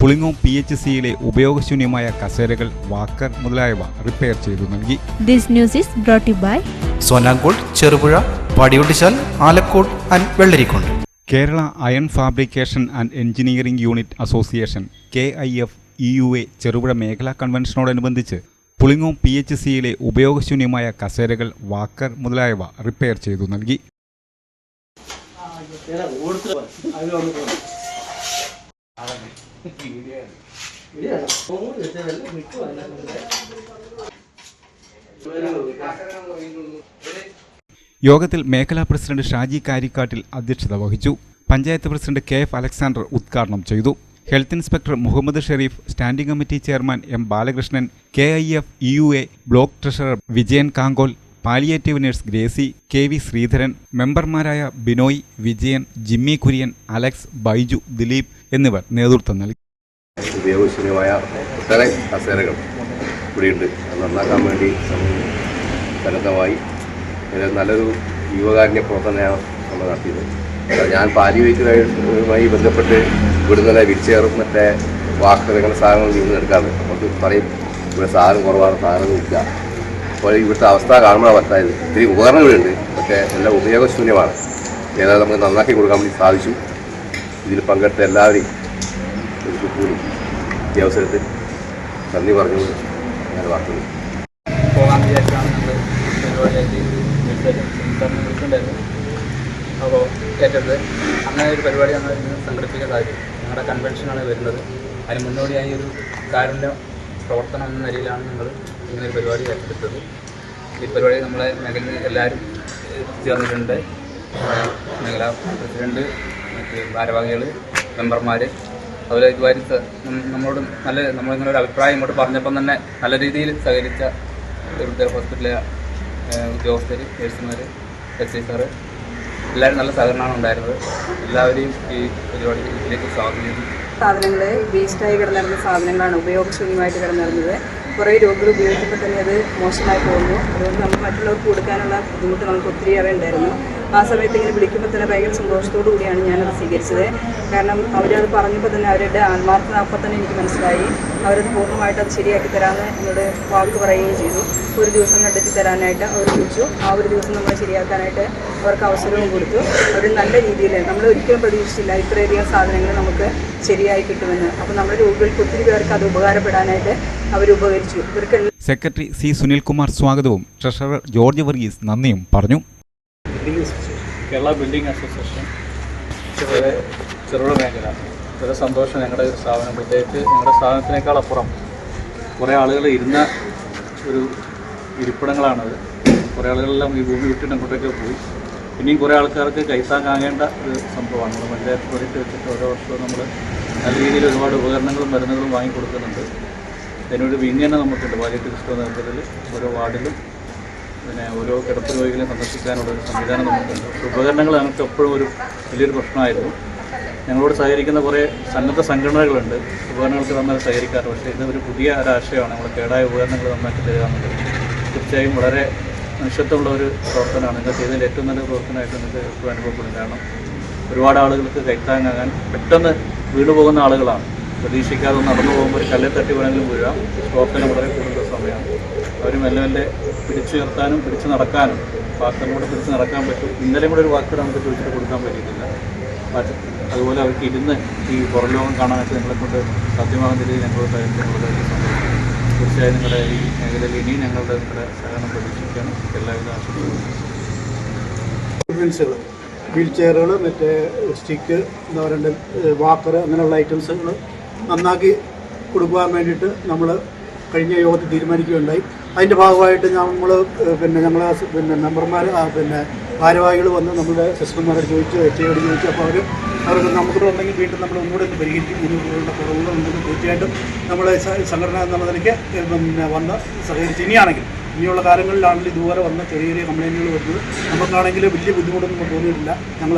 Pulingome P H സിയിലെ ഉപയോഗശൂന്യമായ കസേരകൾ വാക്കർ മുതലായവ റിപ്പയർ ചെയ്തു നൽകി. This news is brought by you by Sonankode Cherupuzha Padiyottuchal Alakode and Vellarikundu. Kerala iron fabrication and engineering unit association K I F E U A Cherupuzha മേഖലാ കൺവെൻഷനോടനുബന്ധിച്ച് Pulingome P H സിയിലെ ഉപയോഗശൂന്യമായ കസേരകൾ walker മുതലായവ repair ചെയ്തു നൽകി. യോഗത്തിൽ മേഖലാ പ്രസിഡന്റ് ഷാജി കാരിക്കാട്ടിൽ അധ്യക്ഷത വഹിച്ചു. Panchayat president K F Alexander ഉദ്ഘാടനം ചെയ്തു. Health inspector Muhammad Sharif standing committee chairman M Balakrishnan K I F E U A block treasurer Vijayan Kankol palliative nurse Gracy K V Sreedharan മെമ്പർമാരായ Binoy Vijayan Jimmy Kurian Alex Baiju Dileep എന്നിവർ നേതൃത്വം നൽകി. ഉപയോഗശൂന്യമായ ഒട്ടേറെ കസേരകൾ ഇവിടെയുണ്ട്. അത് നന്നാക്കാൻ വേണ്ടി സന്നദ്ധമായി നല്ലൊരു യുവകാരുണ്യ പ്രവർത്തനമാണ് നമ്മൾ നടത്തിയത്. ഞാൻ പാലിവയ്ക്കുമായി ബന്ധപ്പെട്ട് ഇവിടെ നിന്നുള്ള വിളിച്ചേറും മറ്റേ വാക്കുകൾ സാധനങ്ങൾ നിന്ന് എടുക്കാറ് അപ്പോൾ പറയും ഇവിടെ സാധനം കുറവാണ് സാധനം ഇല്ല. അപ്പോൾ ഇവിടുത്തെ അവസ്ഥ കാണുമ്പോൾ പറ്റായത് ഇത്തിരി ഉപകരണങ്ങളുണ്ട് പക്ഷേ എല്ലാം ഉപയോഗശൂന്യമാണ്. ഏതായാലും നമുക്ക് നന്നാക്കി കൊടുക്കാൻ വേണ്ടി സാധിച്ചു. ഇതിൽ പങ്കെടുത്ത എല്ലാവരെയും കൂടി ഈ അവസരത്തിൽ നന്ദി പറഞ്ഞുകൊണ്ട് ഞാൻ വാർത്തകൾ അപ്പോൾ ഏറ്റെടുത്ത് അങ്ങനെ ഒരു പരിപാടി ഞങ്ങൾ ഇന്ന് സംഘടിപ്പിക്കാൻ സാധിക്കും. ഞങ്ങളുടെ കൺവെൻഷനാണ് വരുന്നത്. അതിന് മുന്നോടിയായി ഒരു കാരുണ്യ പ്രവർത്തനം എന്ന നിലയിലാണ് ഞങ്ങൾ ഇങ്ങനെ ഒരു പരിപാടി ഏറ്റെടുത്തത്. ഈ പരിപാടി നമ്മളെ മേഖലയിൽ എല്ലാവരും ചേർന്നിട്ടുണ്ട്. മേഖല പ്രസിഡന്റ് ഭാരവാഹികൾ മെമ്പർമാർ അതുപോലെ നം- നമ്മളോട് നല്ല നമ്മളിങ്ങനെ ഒരു അഭിപ്രായം ഇങ്ങോട്ട് പറഞ്ഞപ്പം തന്നെ നല്ല രീതിയിൽ സഹകരിച്ച ഇവിടുത്തെ ഹോസ്പിറ്റലിലെ ഉദ്യോഗസ്ഥർ നേഴ്സുമാർ എസ് ഐ സാറ്. എല്ലാവരും നല്ല സഹകരണമാണ് ഉണ്ടായിരുന്നത്. എല്ലാവരെയും ഈ പരിപാടിയിലേക്ക് സ്വാഗതം ചെയ്തു സാധനങ്ങൾ വേസ്റ്റായി കിടന്നിരുന്ന സാധനങ്ങളാണ് ഉപയോഗശൂന്യമായിട്ട് കിടന്നിരുന്നത്. കുറേ രോഗികൾ ഉപയോഗിച്ചപ്പോൾ തന്നെ അത് മോശമായി പോകുന്നു. അതുകൊണ്ട് നമുക്ക് മറ്റുള്ളവർക്ക് കൊടുക്കാനുള്ള ബുദ്ധിമുട്ട് നമുക്ക് ഒത്തിരിയേറെ ഉണ്ടായിരുന്നു. ആ സമയത്ത് ഇങ്ങനെ വിളിക്കുമ്പോൾ തന്നെ ഭയങ്കര സന്തോഷത്തോടു കൂടിയാണ് ഞാനത് സ്വീകരിച്ചത്. കാരണം അവരത് പറഞ്ഞപ്പോൾ തന്നെ അവരുടെ ആത്മാർത്ഥത അപ്പം തന്നെ എനിക്ക് മനസ്സിലായി. അവരത് പൂർണമായിട്ട് അത് ശരിയാക്കി തരാമെന്ന് എന്നോട് വാക്ക് പറയുകയും ചെയ്തു. ഒരു ദിവസം കണ്ടെത്തി തരാനായിട്ട് അവർ വിളിച്ചു ആ ഒരു ദിവസം നമ്മൾ ശരിയാക്കാനായിട്ട് അവർക്ക് അവസരവും കൊടുത്തു. അവർ നല്ല രീതിയിൽ നമ്മൾ ഒരിക്കലും പ്രതീക്ഷിച്ചില്ല ഇത്രയധികം സാധനങ്ങൾ നമുക്ക് ശരിയായി കിട്ടുമെന്ന്. അപ്പോൾ നമ്മുടെ രോഗികൾക്ക് ഒത്തിരി പേർക്ക് അത് ഉപകാരപ്പെടാനായിട്ട് അവർ ഉപകരിച്ചു. ഇവർക്ക് സെക്രട്ടറി സി സുനിൽകുമാർ സ്വാഗതവും ട്രഷറർ ജോർജ് വർഗീസ് നന്ദിയും പറഞ്ഞു. Building Kerala building association. Cherupuzha Cherupuzha മേഖല. വളരെ സന്തോഷം ഞങ്ങളുടെ ഒരു സ്ഥാപനം. പ്രത്യേകിച്ച് ഞങ്ങളുടെ സ്ഥാപനത്തിനേക്കാൾ അപ്പുറം കുറേ ആളുകൾ ഇരുന്ന ഒരു ഇരിപ്പിടങ്ങളാണത്. കുറേ ആളുകളെല്ലാം ഈ ഭൂമി വിട്ടിട്ട് അങ്ങോട്ടേക്ക് പോയി. ഇനിയും കുറേ ആൾക്കാർക്ക് കൈത്താങ്ങാകേണ്ട ഒരു സംഭവമാണ്. നമ്മൾ പഞ്ചായത്ത് പ്രോജക്റ്റ് വെച്ചിട്ട് ഓരോ വർഷവും നമ്മൾ നല്ല രീതിയിൽ ഒരുപാട് ഉപകരണങ്ങളും മരുന്നുകളും വാങ്ങിക്കൊടുക്കുന്നുണ്ട്. അതിനൊരു വിങ്ങനെ നമുക്കുണ്ട്. പാലിയേറ്റീവ് സിസ്റ്റം നേതൃത്വത്തിൽ ഓരോ വാർഡിലും പിന്നെ ഓരോ കിടപ്പ് രോഗികളെ സന്ദർശിക്കാനുള്ള ഒരു സംവിധാനം നമുക്കുണ്ട് ഉപകരണങ്ങൾ ഞങ്ങൾക്ക് എപ്പോഴും ഒരു വലിയൊരു പ്രശ്നമായിരുന്നു. ഞങ്ങളോട് സഹകരിക്കുന്ന കുറേ സന്നദ്ധ സംഘടനകളുണ്ട്. ഉപകരണങ്ങൾക്ക് നമ്മൾ സഹകരിക്കാറ് പക്ഷേ ഇത് ഒരു പുതിയ ഒരാശയമാണ് നമ്മൾ കേടായ ഉപകരണങ്ങൾ നന്നാക്കി തരിക എന്നുള്ളത് തീർച്ചയായും വളരെ മനുഷ്യത്വമുള്ള ഒരു പ്രവർത്തനമാണ്. നിങ്ങൾ ചെയ്തതിൽ ഏറ്റവും നല്ല പ്രവർത്തനമായിട്ട് നിങ്ങൾക്ക് എപ്പോഴും അനുഭവപ്പെടും. കാരണം ഒരുപാട് ആളുകൾക്ക് കൈത്താങ്ങാകാൻ പെട്ടെന്ന് വീണു പോകുന്ന ആളുകളാണ്. പ്രതീക്ഷിക്കാതെ നടന്നു പോകുമ്പോൾ ഒരു കല്ലെ തട്ടി വേണമെങ്കിലും വീഴാം. സ്ട്രോക്കിന് വളരെ കൂടുതൽ സമയമാണ്. അവർ മെല്ലെ മെല്ലെ പിടിച്ചു നിർത്താനും പിടിച്ചു നടക്കാനും കൂടെ പിടിച്ചു നടക്കാൻ പറ്റും. ഇന്നലെയും കൂടെ ഒരു വാക്ക് നമുക്ക് ചോദിച്ചിട്ട് കൊടുക്കാൻ പറ്റിയിട്ടില്ല. അതുപോലെ അവർക്ക് ഇരുന്ന് ഈ പുറം ലോകം കാണാനൊക്കെ നിങ്ങളെ കൊണ്ട് സാധ്യമാകുന്ന രീതിയിൽ ഞങ്ങളുടെ സഹകരണത്തിനുള്ള തീർച്ചയായും നിങ്ങളുടെ ഈ മേഖലയിൽ ഇനിയും ഞങ്ങളുടെ നിങ്ങളുടെ സഹകരണം പ്രതീക്ഷിക്കുകയാണ്. എല്ലാവിധ ആശംസകളും. വീൽ ചെയറുകൾ മറ്റേ സ്റ്റിക്ക് എന്താ പറയണ്ട വാക്കർ അങ്ങനെയുള്ള ഐറ്റംസുകൾ നന്നാക്കി കൊടുക്കുവാൻ വേണ്ടിയിട്ട് നമ്മൾ കഴിഞ്ഞ യോഗത്തിൽ തീരുമാനിക്കുകയുണ്ടായി. അതിന്റെ ഭാഗമായിട്ട് നമ്മൾ പിന്നെ ഞങ്ങൾ പിന്നെ മെമ്പർമാർ പിന്നെ ഭാരവാഹികൾ വന്ന് നമ്മുടെ സിസ്റ്റർമാരോട് ചോദിച്ചു എച്ച് ഐയോട് ചോദിച്ചു അപ്പോൾ അവർ അവർക്ക് നമുക്കുണ്ടെങ്കിൽ വീണ്ടും നമ്മൾ ഒന്നുകൂടെ ഒന്ന് പരിഹരിക്കും ഇതിനുള്ള കുറവുകളുണ്ടെങ്കിൽ തീർച്ചയായിട്ടും നമ്മൾ സംഘടന എന്നുള്ള നിലയ്ക്ക് പിന്നെ വന്ന് സഹകരിച്ച് ഇനിയാണെങ്കിൽ ഇനിയുള്ള കാലങ്ങളിലാണെങ്കിൽ ഇതുപോലെ വന്ന ചെറിയ ചെറിയ കംപ്ലൈന്റുകൾ വരുന്നത് നമുക്കാണെങ്കിൽ വലിയ ബുദ്ധിമുട്ടൊന്നും തോന്നിയിട്ടില്ല. ഞങ്ങൾ